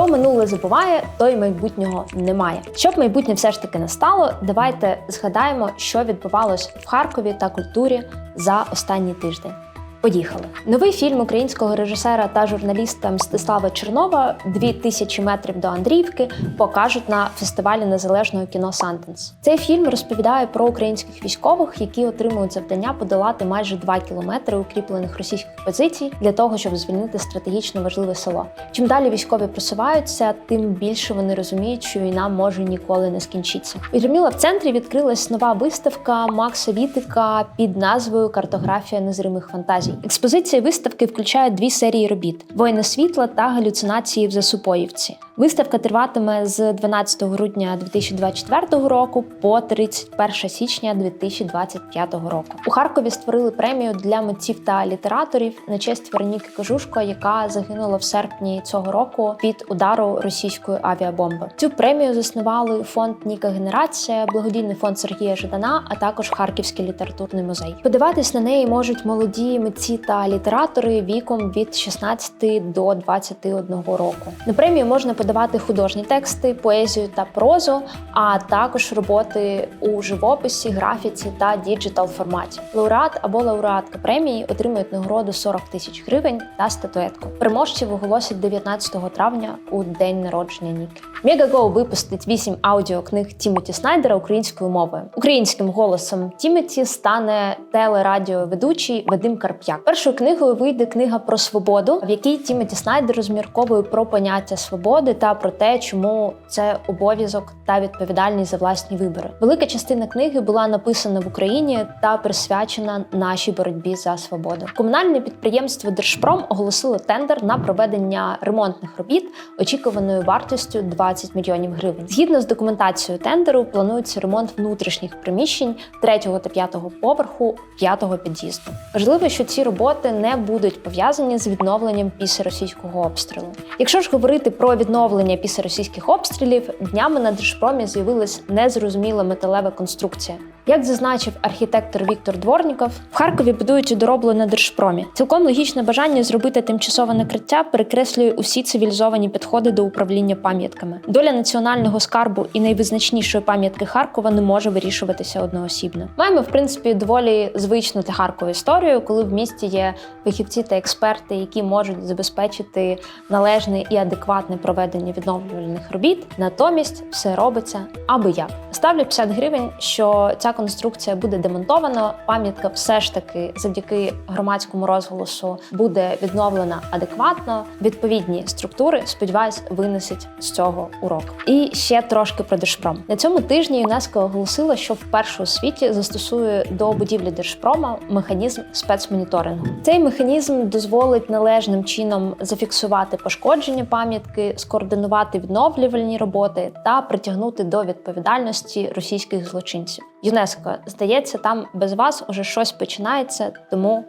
Хто минуле забуває, той майбутнього немає. Щоб майбутнє все ж таки настало, давайте згадаємо, що відбувалось в Харкові та культурі за останній тиждень. Поїхали. Новий фільм українського режисера та журналіста Мстислава Чернова «2000 метрів до Андріївки покажуть на фестивалі незалежного кіно Сантенс. Цей фільм розповідає про українських військових, які отримують завдання подолати майже 2 кілометри укріплених російських позицій для того, щоб звільнити стратегічно важливе село. Чим далі військові просуваються, тим більше вони розуміють, що війна може ніколи не скінчитися. У Єрміла в центрі відкрилась нова виставка Макса Вітика під назвою Картографія незримих фантазій. Експозиція виставки включає дві серії робіт: воїни світла та галюцинації в Засупоївці. Виставка триватиме з 12 грудня 2024 року по 31 січня 2025 року. У Харкові створили премію для митців та літераторів на честь Вероніки Кожушко, яка загинула в серпні цього року під удару російської авіабомби. Цю премію заснували фонд Ніка Генерація, благодійний фонд Сергія Жадана, а також Харківський літературний музей. Подиватись на неї можуть молоді митці та літератори віком від 16 до 21 року. На премію можна подавати художні тексти, поезію та прозу, а також роботи у живописі, графіці та діджитал форматі. Лауреат або лауреатка премії отримують нагороду 40 тисяч гривень та статуетку. Переможців оголосять 19 травня у день народження Ніки. Мегаго випустить 8 аудіокниг Тімоті Снайдера українською мовою. Українським голосом Тімоті стане телерадіоведучий Вадим Карп'як. Першою книгою вийде книга про свободу, в якій Тімоті Снайдер розмірковує про поняття свободи та про те, чому це обов'язок та відповідальність за власні вибори. Велика частина книги була написана в Україні та присвячена нашій боротьбі за свободу. Комунальне підприємство Держпром оголосило тендер на проведення ремонтних робіт очікуваною вартістю 20 мільйонів гривень. Згідно з документацією тендеру, планується ремонт внутрішніх приміщень 3 та 5 поверху 5 під'їзду. Важливо, що ці роботи не будуть пов'язані з відновленням після російського обстрілу. Якщо ж говорити про відновлення після російських обстрілів, днями на Держпромі з'явилась незрозуміла металева конструкція. Як зазначив архітектор Віктор Дворніков, в Харкові будують дороблу на Держпромі. Цілком логічне бажання зробити тимчасове накриття перекреслює усі цивілізовані підходи до управління пам'ятками. Доля національного скарбу і найвизначнішої пам'ятки Харкова не може вирішуватися одноосібно. Маємо, в принципі, доволі звичну для Харкова історію, коли в місті є фахівці та експерти, які можуть забезпечити належне і адекватне проведення відновлювальних робіт. Натомість все робиться аби як. Ставлю 50 гривень, що ця конструкція буде демонтована. Пам'ятка все ж таки завдяки громадському розголосу буде відновлена адекватно. Відповідні структури, сподіваюсь, винесуть з цього урок. І ще трошки про Держпром. На цьому тижні ЮНЕСКО оголосило, що вперше у світі застосує до будівлі Держпрома механізм спецмоніторингу. Цей механізм дозволить належним чином зафіксувати пошкодження пам'ятки, скоординувати відновлювальні роботи та притягнути до відповідальності російських злочинців. ЮНЕСКО, здається, там без вас уже щось починається, тому.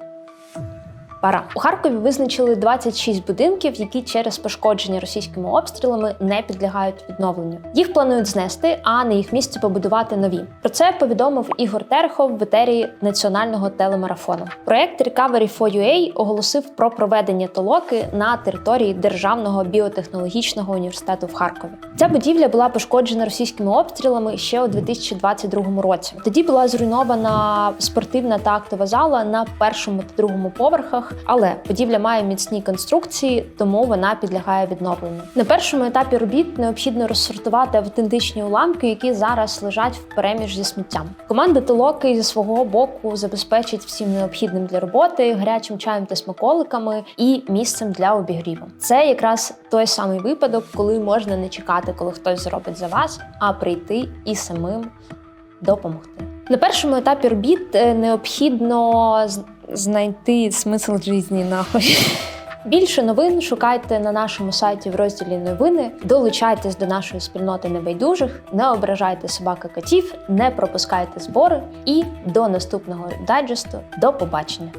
Пора у Харкові визначили 26 будинків, які через пошкодження російськими обстрілами не підлягають відновленню. Їх планують знести, а на їх місці побудувати нові. Про це повідомив Ігор Терехов в етері національного телемарафону. Проект Recovery for UA оголосив про проведення толоки на території Державного біотехнологічного університету в Харкові. Ця будівля була пошкоджена російськими обстрілами ще у 2022 році. Тоді була зруйнована спортивна та актова зала на першому та другому поверхах. Але будівля має міцні конструкції, тому вона підлягає відновленню. На першому етапі робіт необхідно розсортувати автентичні уламки, які зараз лежать в переміж зі сміттям. Команда Толоки зі свого боку забезпечить всім необхідним для роботи, гарячим чаєм та смаколиками і місцем для обігріву. Це якраз той самий випадок, коли можна не чекати, коли хтось зробить за вас, а прийти і самим допомогти. На першому етапі робіт е, необхідно знайти смисл житті нахуй. Більше новин шукайте на нашому сайті в розділі новини. Долучайтесь до нашої спільноти небайдужих, не ображайте собака котів, не пропускайте збори і до наступного дайджесту. До побачення!